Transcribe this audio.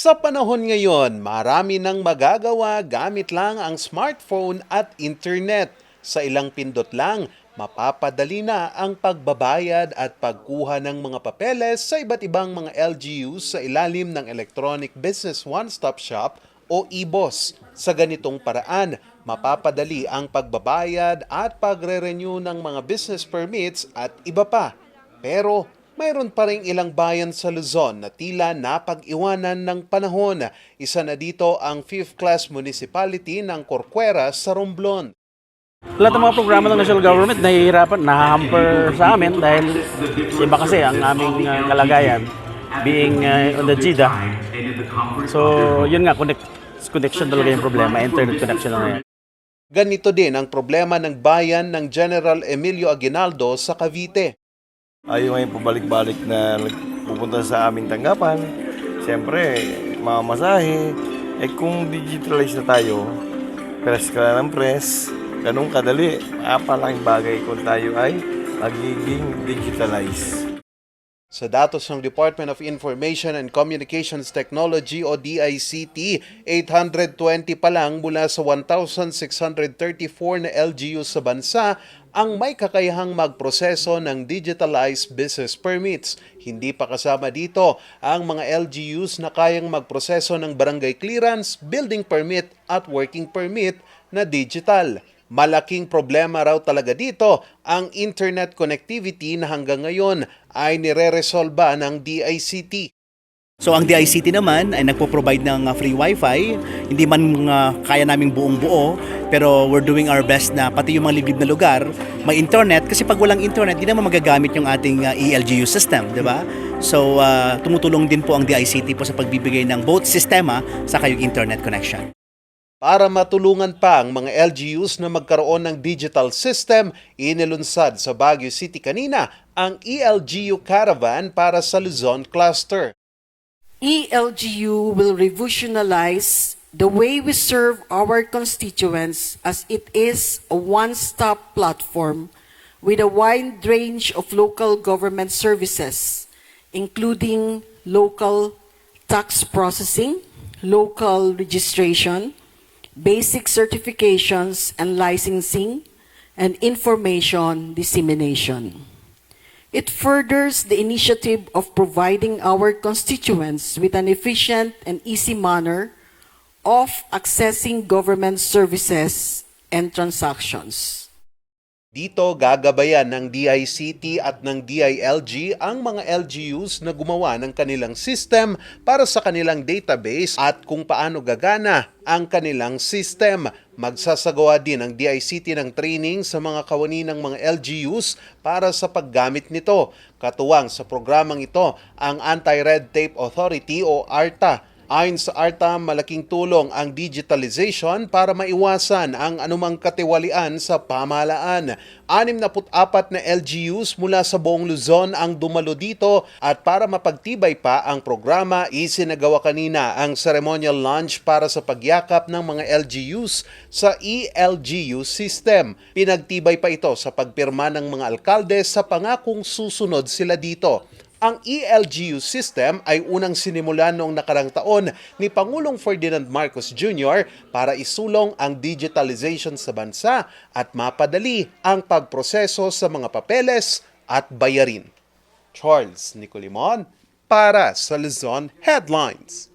Sa panahon ngayon, marami nang magagawa gamit lang ang smartphone at internet. Sa ilang pindot lang, mapapadali na ang pagbabayad at pagkuha ng mga papeles sa iba't ibang mga LGUs sa ilalim ng Electronic Business One-Stop Shop o EBOS. Sa ganitong paraan, mapapadali ang pagbabayad at pagre-renew ng mga business permits at iba pa. Pero mayroon pa rin ilang bayan sa Luzon na tila napag-iwanan ng panahon. Isa na dito ang 5th class municipality ng Corcuera sa Romblon. Lahat ng mga programa ng national government nahihirapan, nahahamper sa amin dahil iba kasi ang aming uh, kalagayan being uh, on the GIDA. So, yun nga, connect, connection talaga yung problema, internet connection na yan. Ganito din ang problema ng bayan ng General Emilio Aguinaldo sa Cavite. Ayaw ngayon pabalik-balik na pupunta sa aming tanggapan. Siyempre, mamasahe. Eh kung digitalize na tayo, press ka lang ng press, ganun kadali. Apalaking bagay kung tayo ay magiging digitalize. Sa datos ng Department of Information and Communications Technology o DICT, 820 pa lang mula sa 1,634 na LGU sa bansa ang may kakayahang magproseso ng digitalized business permits. Hindi pa kasama dito ang mga LGUs na kayang magproseso ng barangay clearance, building permit at working permit na digital. Malaking problema raw talaga dito ang internet connectivity na hanggang ngayon ay nire-resolba ng DICT. So ang DICT naman ay nagpo-provide ng uh, free wifi. Hindi man uh, kaya naming buong buo, pero we're doing our best na pati yung mga liblib na lugar, may internet kasi pag walang internet, di naman magagamit yung ating uh, ELGU system, di ba? So uh, tumutulong din po ang DICT po sa pagbibigay ng both sistema sa kayong internet connection. Para matulungan pa ang mga LGUs na magkaroon ng digital system, inilunsad sa Baguio City kanina ang ELGU Caravan para sa Luzon Cluster. ELGU will revolutionize the way we serve our constituents as it is a one-stop platform with a wide range of local government services, including local tax processing, local registration, basic certifications and licensing, and information dissemination. It furthers the initiative of providing our constituents with an efficient and easy manner of accessing government services and transactions. Dito gagabayan ng DICT at ng DILG ang mga LGUs na gumawa ng kanilang system para sa kanilang database at kung paano gagana ang kanilang system. Magsasagawa din ang DICT ng training sa mga kawani ng mga LGUs para sa paggamit nito. Katuwang sa programang ito ang Anti-Red Tape Authority o ARTA Ayon sa ARTA, malaking tulong ang digitalization para maiwasan ang anumang katiwalian sa pamahalaan. 64 na LGUs mula sa buong Luzon ang dumalo dito at para mapagtibay pa ang programa, isinagawa kanina ang ceremonial launch para sa pagyakap ng mga LGUs sa ELGU system. Pinagtibay pa ito sa pagpirma ng mga alkalde sa pangakong susunod sila dito. Ang ELGU system ay unang sinimulan noong nakarang taon ni Pangulong Ferdinand Marcos Jr. para isulong ang digitalization sa bansa at mapadali ang pagproseso sa mga papeles at bayarin. Charles Nicolimon para sa Luzon Headlines.